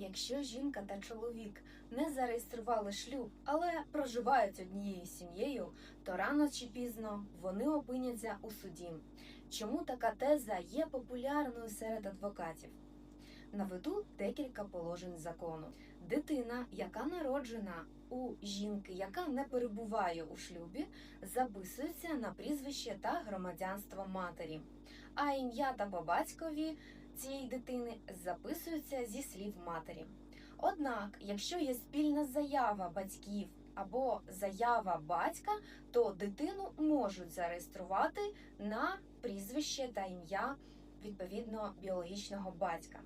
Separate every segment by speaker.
Speaker 1: Якщо жінка та чоловік не зареєстрували шлюб, але проживають однією сім'єю, то рано чи пізно вони опиняться у суді. Чому така теза є популярною серед адвокатів? Наведу декілька положень закону. Дитина, яка народжена у жінки, яка не перебуває у шлюбі, записується на прізвище та громадянство матері, а ім'я та по батькові цієї дитини записуються зі слів матері. Однак, якщо є спільна заява батьків або заява батька, то дитину можуть зареєструвати на прізвище та ім'я відповідно біологічного батька.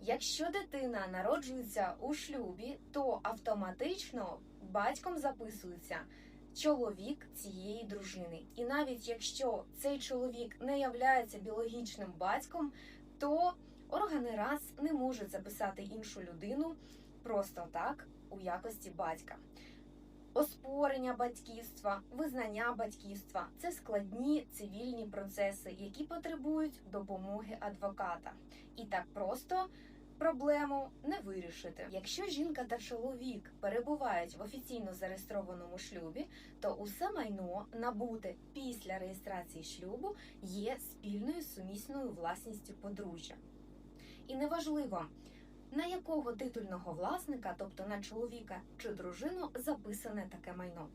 Speaker 1: Якщо дитина народжується у шлюбі, то автоматично батьком записується чоловік цієї дружини. І навіть якщо цей чоловік не являється біологічним батьком, то органи РАС не можуть записати іншу людину просто так у якості батька. Оспорення батьківства, визнання батьківства це складні цивільні процеси, які потребують допомоги адвоката. І так просто проблему не вирішити. Якщо жінка та чоловік перебувають в офіційно зареєстрованому шлюбі, то усе майно набуте після реєстрації шлюбу є спільною сумісною власністю подружжя. І неважливо, на якого титульного власника, тобто на чоловіка чи дружину, записане таке майно.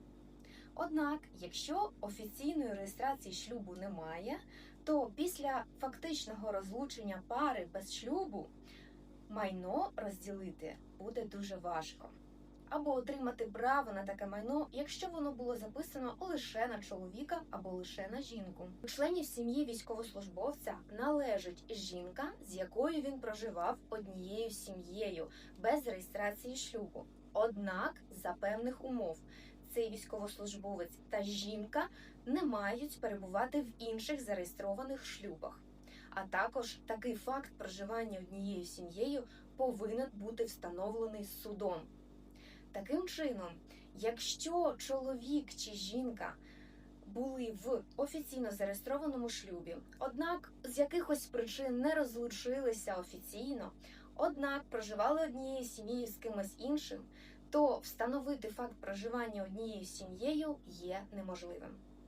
Speaker 1: Однак, якщо офіційної реєстрації шлюбу немає, то після фактичного розлучення пари без шлюбу майно розділити буде дуже важко. Або отримати право на таке майно, якщо воно було записано лише на чоловіка або лише на жінку. У членів сім'ї військовослужбовця належить жінка, з якою він проживав однією сім'єю без реєстрації шлюбу. Однак за певних умов цей військовослужбовець та жінка не мають перебувати в інших зареєстрованих шлюбах. А також такий факт проживання однією сім'єю повинен бути встановлений судом. Таким чином, якщо чоловік чи жінка були в офіційно зареєстрованому шлюбі, однак з якихось причин не розлучилися офіційно, однак проживали однією сім'єю з кимось іншим, то встановити факт проживання однією сім'єю є неможливим.